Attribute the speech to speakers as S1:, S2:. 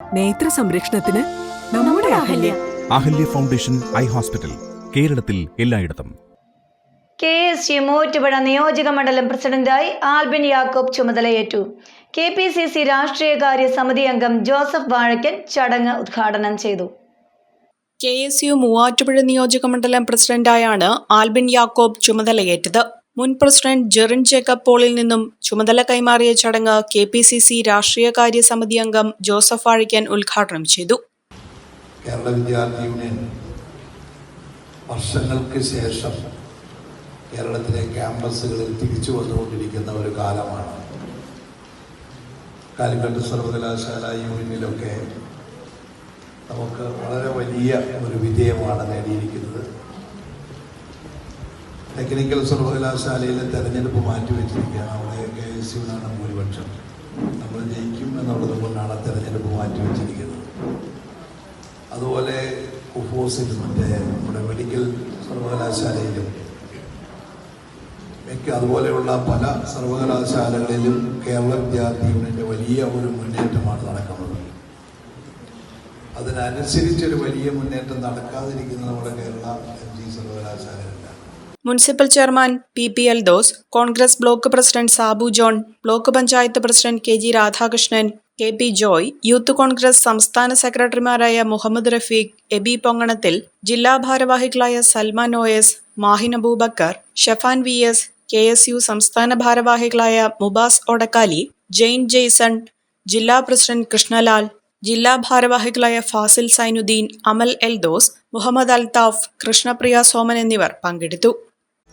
S1: നേത്ര സംരക്ഷണത്തിന് നമ്മുടെ Ahalya.
S2: Ahalya. Foundation eye hospital കേരളത്തിൽ എല്ലായിടത്തും.
S3: കെ എസ് യു മൂറ്റുപുഴ നിയോജക മണ്ഡലം പ്രസിഡന്റായി ആൽബിൻ യാക്കോബ് ചുമതലയേറ്റു. കെ പി സി സി രാഷ്ട്രീയകാര്യ സമിതി അംഗം ജോസഫ് വാഴക്കൻ ചടങ്ങ് ഉദ്ഘാടനം ചെയ്തു.
S4: കെ എസ് യു മൂവാറ്റുപുഴ നിയോജക മണ്ഡലം പ്രസിഡന്റായാണ് ആൽബിൻ യാക്കോബ് ചുമതലയേറ്റത്. മുൻ പ്രസിഡന്റ് ജെറിൻ ജേക്കബ് പോളിൽ നിന്നും ചുമതല കൈമാറിയ ചടങ്ങ് കെ പി സി സി രാഷ്ട്രീയകാര്യ സമിതി അംഗം ജോസഫ് വാഴിക്കൻ ഉദ്ഘാടനം ചെയ്തു.
S5: കേരള വിദ്യാർത്ഥി യൂണിയൻ വർഷങ്ങൾക്ക് ശേഷം കേരളത്തിലെ ക്യാമ്പസുകളിൽ തിരിച്ചു വന്നുകൊണ്ടിരിക്കുന്ന ഒരു കാലമാണ്. കാലിക്കട്ട് സർവകലാശാല യൂണിയനിലൊക്കെ നമുക്ക് വളരെ വലിയ ഒരു വിജയമാണ് നേടിയിരിക്കുന്നത്. ടെക്നിക്കൽ സർവകലാശാലയിലെ തെരഞ്ഞെടുപ്പ് മാറ്റിവെച്ചിരിക്കുകയാണ് അവിടെ കെ എസ് യുവിനാണ് ഭൂരിപക്ഷം. നമ്മൾ ജയിക്കും എന്നുള്ളത് കൊണ്ടാണ് തെരഞ്ഞെടുപ്പ് മാറ്റിവെച്ചിരിക്കുന്നത് അതുപോലെ കുഫോസിൽ മറ്റേ നമ്മുടെ മെഡിക്കൽ സർവകലാശാലയിലും മിക്ക അതുപോലെയുള്ള പല സർവകലാശാലകളിലും കേരള വിദ്യാർത്ഥി വലിയ ഒരു മുന്നേറ്റമാണ് നടക്കുന്നത്. അതിനനുസരിച്ചൊരു വലിയ മുന്നേറ്റം നടക്കാതിരിക്കുന്ന നമ്മുടെ Kerala M G സർവകലാശാലയില്ല
S4: municipal chairman P P L those Congress block president Sabu John block panchayat president K G Radhakrishnan K P Joy youth Congress സംസ്ഥാന സെക്രട്ടറിമാരായ മുഹമ്മദ് റഫീഖ് എബി പൊങ്ങണത്തിൽ ജില്ലാ ഭാരവാഹികളായ Salman O S Mahin Aboobacker Shefan V S K S U സംസ്ഥാന ഭാരവാഹികളായ മുബാസ് ഒടക്കാലി ജെയിൻ ജെയ്സൺ ജില്ലാ president Krishnalal ജില്ലാ ഭാരവാഹികളായ ഫാസിൽ സൈനുദ്ദീൻ അമൽ എൽദോസ് മുഹമ്മദ് അൽതാഫ് കൃഷ്ണപ്രിയ സോമൻ എന്നിവർ പങ്കെടുത്തു.